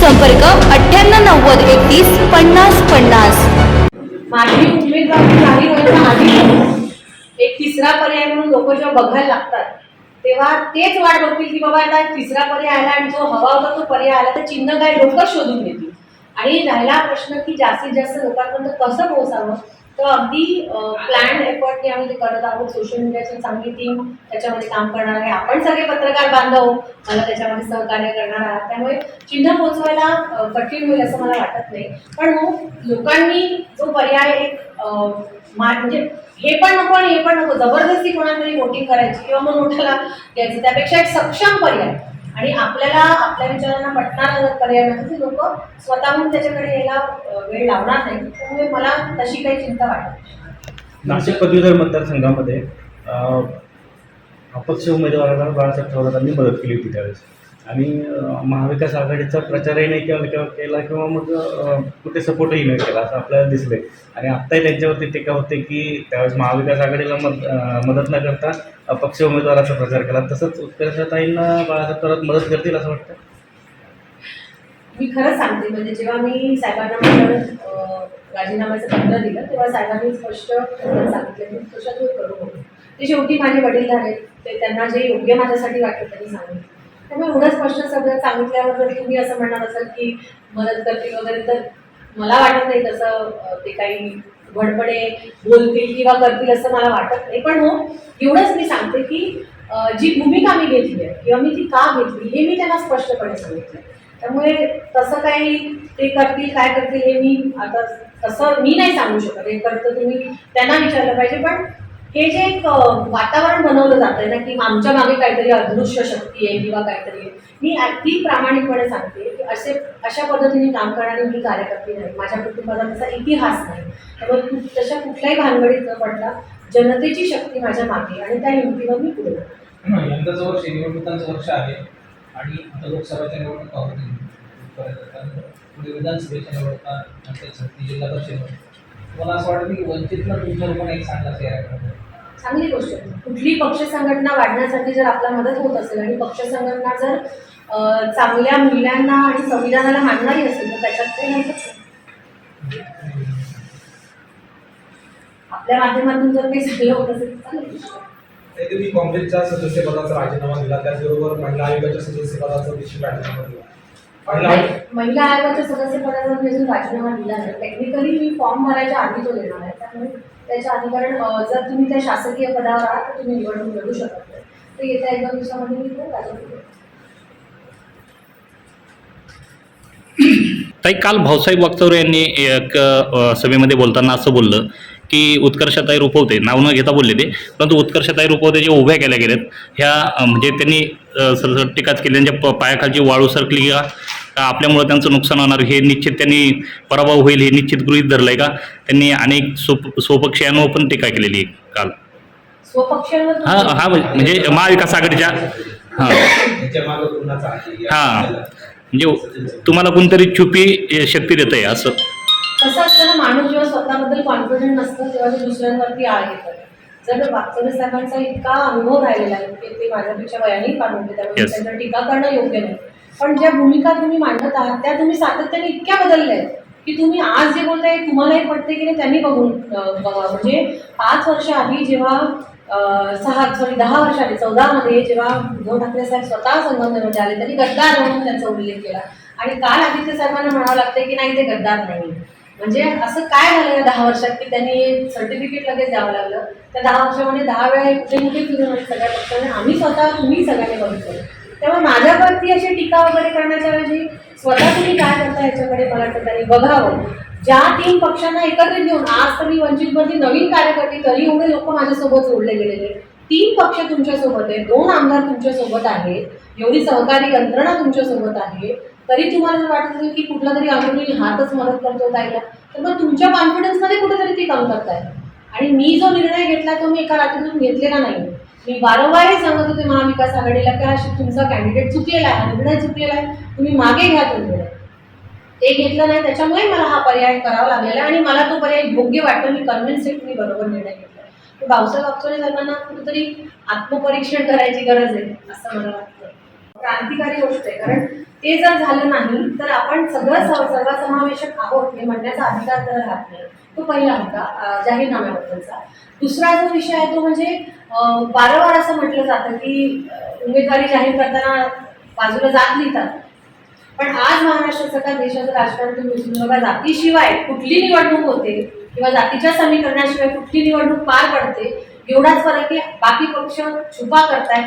संपर्क अठ्ठ्याण्णव नव्वद एकतीस पन्नास पन्नास. माझी उमेदवारी जाहीर व्हायच्या आधी एक तिसरा पर्याय म्हणून लोक जेव्हा बघायला लागतात तेव्हा तेच वाट बघतील की बाबा आता तिसरा पर्याय आला आणि जो हवा होता तो पर्याय आला तर चिन्ह काय लोक शोधून घेतील. आणि राहिला प्रश्न की जास्तीत जास्त लोकांपर्यंत कसं पोहोचावं? तर अगदी प्लॅन एफर्टने आम्ही ते करत आहोत. सोशल मीडियाची चांगली टीम त्याच्यामध्ये काम करणार आहे. आपण सगळे पत्रकार बांधव मला त्याच्यामध्ये सहकार्य करणार आहात. त्यामुळे चिन्ह पोहोचवायला कठीण होईल असं मला वाटत नाही. पण हो लोकांनी जो पर्याय एक म्हणजे हे पण नको आणि हे पण नको. जबरदस्ती कोणातरी वोटिंग करायची किंवा मग मोठ्याला द्यायचं त्यापेक्षा एक सक्षम पर्याय. आणि आपल्याला आपल्या विचारांना पटणार पर्याय नाही. लोक स्वतःहून त्याच्याकडे यायला वेळ लावणार नाही. त्यामुळे मला तशी काही चिंता वाटत नाशिक पदवीधर मतदारसंघामध्ये अपक्ष उमेदवाराला बाळासाहेब थोरातांनी मदत केली होती त्यावेळेस. आणि महाविकास आघाडीचा प्रचारही नाही केला किंवा केला किंवा मग कुठे सपोर्टही नाही केला असं आपल्याला दिसले आणि आत्ताही त्यांच्यावरती टीका होते की त्यावेळेस महाविकास आघाडीला मद मदत न करता अपक्ष उमेदवाराचा प्रचार केला. तसंच उत्कर्षताईंना बाळासाहेब थोरात मदत करतील असं वाटतं? मी खरंच सांगते म्हणजे जेव्हा मी साहेबांना राजीनाम्याचं पत्र दिलं तेव्हा साहेबांनी स्पष्ट सांगितलं. की कशात करू? ते शेवटी माझे वडील आहेत ते त्यांना जे योग्य माझ्यासाठी वाटलं त्यांनी सांगितलं. त्यामुळे एवढं स्पष्ट सगळं सांगितल्यावर जर तुम्ही असं म्हणणार असाल की मदत करतील वगैरे तर मला वाटत नाही तसं ते काही घडपणे बोलतील किंवा करतील असं मला वाटत नाही. पण हो एवढंच मी सांगते की जी भूमिका मी घेतली आहे किंवा मी ती का घेतली हे मी त्यांना स्पष्टपणे सांगितलं त्यामुळे तसं काही ते करतील काय करतील हे मी आता तसं मी नाही सांगू शकत. हे करतं तुम्ही त्यांना विचारलं पाहिजे पण हे जे एक वातावरण बनवलं जात आहे ना की आमच्या मागे काहीतरी अदृश्य शक्ती आहे किंवा काहीतरी आहे. मी अगदी प्रामाणिकपणे सांगते की असे अशा पद्धतीने काम करणारी मी कार्यकर्ती नाही माझ्या कुटुंबाचा तसा इतिहास नाही त्यामुळे तशा कुठल्याही भानगडीत न पडता जनतेची शक्ती माझ्या मागे आणि त्या हिमतीवर मी पुढे जाते. यंदाचं वर्ष निवडणुकांचं वर्ष आहे आणि आता लोकसभेच्या निवडणुका होतील पुढे विधानसभेच्या निवडणुका नंतर जिल्हा परिषद मला असं वाटतं की वंचितला तुमच्या रूपाने एक चांगला चेहरा आहे चांगली गोष्ट आहे. कुठली पक्ष संघटना वाढण्यासाठी जर आपला मदत होत असेल आणि पक्ष संघटना जर चांगल्या मूल्यांना आणि संविधानाला मानणारी असेल तर त्याच्यात काही नाही. आपल्या माध्यमातून जर काही झालं होत असेल तर चांगली तुम्ही काँग्रेसच्या सदस्यपदाचा राजीनामा दिला त्याचबरोबर महिला आयोगाच्या सदस्यपदाचा देखील राजीनामा दिला. महिला आयोग- महिला आयोगाच्या सदस्यपदावर मी अजून राजीनामा दिला नाही. टेक्निकली मी फॉर्म भरायच्या आधी तो देणार आहे. त्यामुळे त्याच्या आधी कारण जर तुम्ही त्या शासकीय पदावर आहात तर तुम्ही निवडणूक लढू शकत नाही. तर येत्या एक दोन दिवसामध्ये मी तो. ताई काल भाऊसाहेब वागचौरे यांनी एक सभेमध्ये बोलताना असं बोललं की उत्कर्षताई रुपवते. नाव न घेता बोलले ते. परंतु उत्कर्षताई रुपवते जे उभ्या केल्या गेल्यात ह्या म्हणजे त्यांनी सरसर टीकाच केली त्यांच्या पायाखालची वाळू सरकली का का आपल्यामुळं त्यांचं नुकसान होणार हे निश्चित त्यांनी पराभव होईल हे निश्चित गृहीत धरलंय का? त्यांनी अनेक सोप स्वपक्षीयांवर पण टीका केलेली आहे काल. हा हा म्हणजे महाविकास आघाडीच्या हां. हां. म्हणजे तुम्हाला कोणतरी चुपी अ, शक्ती देत आहे असं कसं माणूस जेव्हा स्वतःबद्दल कॉन्फिडंट नसतं तेव्हा ते दुसऱ्यांवरती आळ घेतात. जर वागचौरे साहेबांचा इतका अनुभव राहिलेला आहे की ते माझ्यापेक्षा वयाने मोठे त्यामुळे. त्यांच्यावर टीका करणं योग्य नाही. पण ज्या भूमिका तुम्ही मांडत आहात त्या तुम्ही सातत्याने इतक्या बदलल्या आहेत की तुम्ही आज जे बोलताय तुम्हालाही पडते की नाही त्यांनी बघून बघा. म्हणजे पाच वर्ष आधी जेव्हा सहा सॉरी दहा वर्ष आधी चौदामध्ये जेव्हा उद्धव ठाकरे साहेब स्वतः संगमनेरमध्ये आले त्यांनी गद्दार म्हणून त्यांचा उल्लेख केला. आणि काल आदित्य साहेबांना म्हणावं लागतंय की नाही ते गद्दार नाही. म्हणजे असं काय झालं या दहा वर्षात की त्यांनी सर्टिफिकेट लगेच द्यावं लागलं? त्या दहा वर्षामध्ये दहा वेळा कुठे कुठे फिरून सगळ्या पक्षाने? आम्ही स्वतः तुम्ही सगळ्यांनी बघितलं. त्यामुळे माझ्यावरती अशी टीका वगैरे करण्याच्या ऐवजी स्वतः तुम्ही काय करता याच्याकडे मला वाटतं बघावं. ज्या तीन पक्षांना एकत्रित घेऊन आज तरी वंचितमधली नवीन कार्यकर्ते तरी एवढे लोक माझ्यासोबत जोडले गेलेले तीन पक्ष तुमच्यासोबत आहे दोन आमदार तुमच्यासोबत आहेत एवढी सहकारी यंत्रणा तुमच्यासोबत आहे. तरी तुम्हाला जर वाटत असेल की कुठला तरी अंगठी हातच मदत करतो ताईला तर मग तुमच्या कॉन्फिडन्समध्ये कुठेतरी ती काम करताय. आणि मी जो निर्णय घेतला तो मी एका रात्रीतून घेतलेला नाही. मी वारंवार हे सांगत होते महाविकास आघाडीला का तुमचा कॅन्डिडेट चुकलेला आहे निर्णय चुकलेला आहे तुम्ही मागे घ्या तो निर्णय. ते घेतलं नाही त्याच्यामुळे मला हा पर्याय करावा लागलेला आहे आणि मला तो पर्याय योग्य वाटतो मी कन्व्हिन्स आहे मी बरोबर निर्णय घेतला तर भाऊसाहेब अक्सरे साहेबांना कुठेतरी आत्मपरीक्षण करायची गरज आहे असं मला वाटतं. क्रांतिकारी गोष्ट आहे कारण ते जर झालं नाही तर आपण सगळं सर्व- सर्वसमावेशक आहोत हे म्हणण्याचा अधिकार तर राहत नाही. तो पहिला होता जाहीरनाम्याबद्दलचा. दुसरा जो विषय आहे तो म्हणजे वारंवार असं म्हटलं जातं की उमेदवारी जाहीर करताना बाजूला जात लिहितात पण आज महाराष्ट्र सरकार देशाचं राजकारण तुम्ही विसरू नका जातीशिवाय कुठली निवडणूक होते किंवा जातीच्या समीकरणाशिवाय कुठली निवडणूक पार पडते एवढाच फरक आहे बाकी पक्ष छुपा करताय.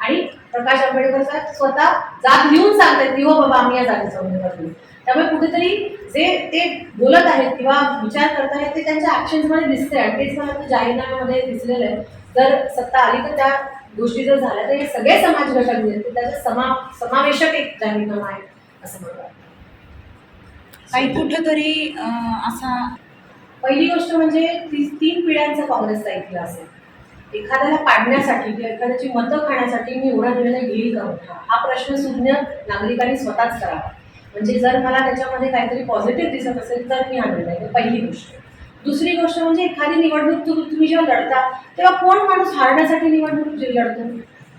आणि प्रकाश आंबेडकर साहेब स्वतः जात लिहून सांगतायत की हो बाबा आम्ही या जातीचा उमेदवार देऊ त्यामुळे कुठेतरी जे ते बोलत आहेत किंवा विचार आहेत ते त्यांच्या ऍक्शन्समध्ये दिसते आणि तेच मला जाहीरनाम्यामध्ये दिसलेलं आहे. जर सत्ता आली तर त्या गोष्टी जर झाल्या तर हे सगळे समाज घटक जे आहेत ते त्याचा समा समावेशक एक जाहीरनामा आहे असं मला वाटतं. आणि कुठंतरी असा पहिली गोष्ट म्हणजे ती तीन पिढ्यांचा काँग्रेसचा इतिहास आहे. एखाद्याला पाडण्यासाठी किंवा एखाद्याची मतं खाण्यासाठी मी एवढा निर्णय घेईल का मोठा? हा प्रश्न सुज्ञ नागरिकांनी स्वतःच करावा. म्हणजे जर मला त्याच्यामध्ये काहीतरी पॉझिटिव्ह दिसत असेल तर मी हा निर्णय. पहिली गोष्ट. दुसरी गोष्ट म्हणजे एखादी निवडणूक तुम्ही जेव्हा लढता तेव्हा कोण माणूस हारण्यासाठी निवडणूक जे लढतो?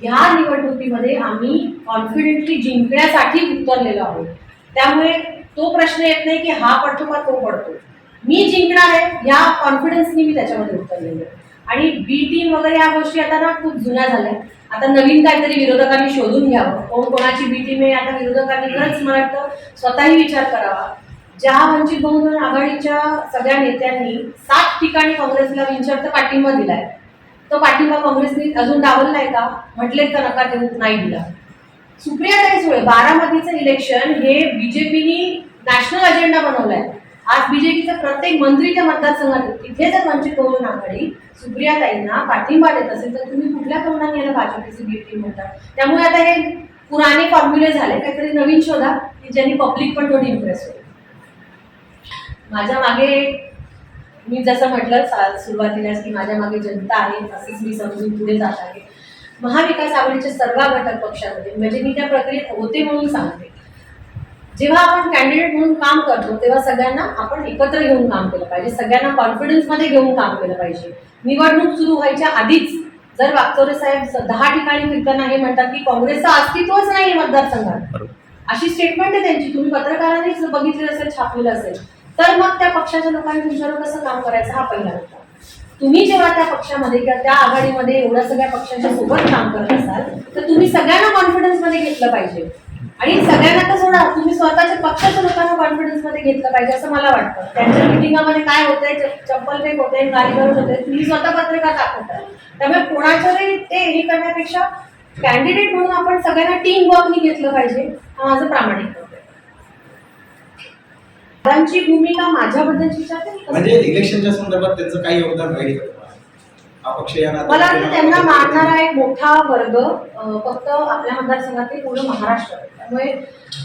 ह्या निवडणुकीमध्ये आम्ही कॉन्फिडेंटली जिंकण्यासाठी उतरलेलो आहोत. त्यामुळे तो प्रश्न येत नाही की हा पडतो का तो पडतो. मी जिंकणार आहे ह्या कॉन्फिडन्सनी मी त्याच्यामध्ये उतरलेलो आहे. आणि बी टीम वगैरे या गोष्टी आता ना खूप जुन्या झाल्या. आता नवीन काहीतरी विरोधकांनी शोधून घ्यावं. कोण कोणाची बी टीम आहे आता विरोधकांनी खरंच मला वाटतं स्वतःही विचार करावा. ज्या वंचित बहुजन आघाडीच्या सगळ्या नेत्यांनी सात ठिकाणी काँग्रेसला बिनशर्त पाठिंबा दिलाय. तो पाठिंबा काँग्रेसने अजून डावललाय का? म्हटले तर नका देऊ नाही दिला. सुप्रिया सुळे बारामतीचं इलेक्शन हे बीजेपीनी नॅशनल अजेंडा बनवलाय. आज बीजेपीचा प्रत्येक मंत्री त्या मतदारसंघात तिथे जर वंचित बहुजन आघाडी सुप्रियाताईंना पाठिंबा देत असेल तर तुम्ही कुठल्या तोंडाने याला भाजपची बीटी म्हणतात त्यामुळे आता हे पुराणे फॉर्म्युले झाले. काहीतरी नवीन शोधा की ज्यांनी पब्लिक पण थोडी इम्प्रेस होईल. माझ्या मागे मी जसं म्हटलं सुरुवातीलाच की माझ्या मागे जनता आहे तसेच मी समजून पुढे जात आहे. महाविकास आघाडीच्या सर्व घटक पक्षामध्ये म्हणजे मी त्या प्रक्रियेत होते म्हणून सांगते. जेव्हा आपण कॅन्डिडेट म्हणून काम करतो तेव्हा सगळ्यांना आपण एकत्र घेऊन काम केलं पाहिजे. सगळ्यांना कॉन्फिडन्समध्ये घेऊन काम केलं पाहिजे. निवडणूक सुरू व्हायच्या आधीच जर वागचोरे साहेब दहा ठिकाणी फिरताना हे म्हणतात की काँग्रेसचं अस्तित्वच नाही मतदारसंघात. अशी स्टेटमेंट आहे त्यांची. तुम्ही पत्रकारांनीच बघितलेलं असेल छापलेलं असेल. तर मग त्या पक्षाच्या लोकांनी तुमच्यावर कसं काम करायचं? हा पहिला मुद्दा. तुम्ही जेव्हा त्या पक्षामध्ये किंवा त्या आघाडीमध्ये एवढ्या सगळ्या पक्षांच्या सोबत काम करत असाल तर तुम्ही सगळ्यांना कॉन्फिडन्समध्ये घेतलं पाहिजे. आणि सगळ्यांना तर सोडा तुम्ही स्वतःच्या पक्षाच्या लोकांना कॉन्फिडन्समध्ये घेतलं पाहिजे असं मला वाटतं. त्यांच्या मिटिंगामध्ये काय होतंय च- चप्पल फेक होते गालीगरज होते तुम्ही स्वतः पत्रकार दाखवता. त्यामुळे कोणाच्याही ते हे करण्यापेक्षा कॅन्डिडेट म्हणून आपण सगळ्यांना टीम वर्कनी घेतलं पाहिजे हा माझं प्रामाणिक दादांची भूमिका माझ्याबद्दलची विचारते मी कसं- म्हणजे इलेक्शनच्या संदर्भात त्यांचं काही योगदान राहील का तुम्हाला? अपक्ष या नात्याने मला वाटतं त्यांना मानणारा एक मोठा वर्ग अं, फक्त आपल्या मतदारसंघात ते पूर्ण महाराष्ट्र आहे. त्यामुळे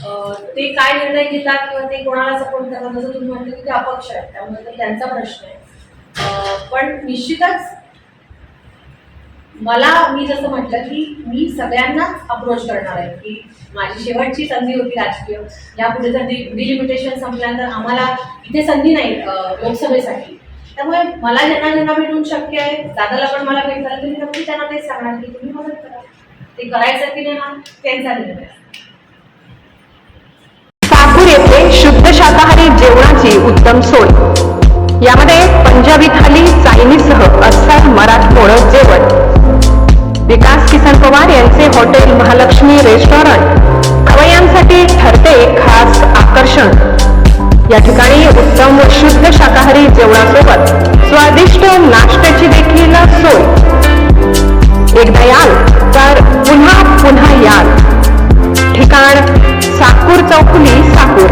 अं, ते काय निर्णय घेतात किंवा ते कोणाला सपोर्ट करतात जसं तुम्ही म्हटलं की ते अपक्ष आहेत त्यामुळे तो त्यांचा प्रश्न आहे अं, पण निश्चितच मला मी जसं म्हटलं की मी सगळ्यांनाच अप्रोच करणार आहे की माझी शेवटची संधी होती राजकीय. यापुढे जर डिलिमिटेशन संपल्यानंतर आम्हाला इथे संधी नाही लोकसभेसाठी. त्यामुळे मला ज्यांना ज्यांना भेटून शक्य आहे दादाला पण मला भेट करायला तर मी नक्की त्यांना तेच सांगणार की तुम्ही मदत करा. ते करायचं की नाही हा त्यांचा निर्णय. आहे. येथे शुद्ध शाकाहारी जेवणाची उत्तम सोय. यामध्ये पंजाबी थाली चायनीजसह अस्सल मराठमोळं जेवण. विकास किसन पवार यांचे हॉटेल महालक्ष्मी रेस्टॉरंट. खवयांसाठी ठरते खास आकर्षण. या ठिकाणी उत्तम व शुद्ध शाकाहारी जेवणासोबत स्वादिष्ट नाश्त्याची देखील सोय. एकदा याल तर पुन्हा पुन्हा याल. ठिकाण साकूर चौकुली साकूर.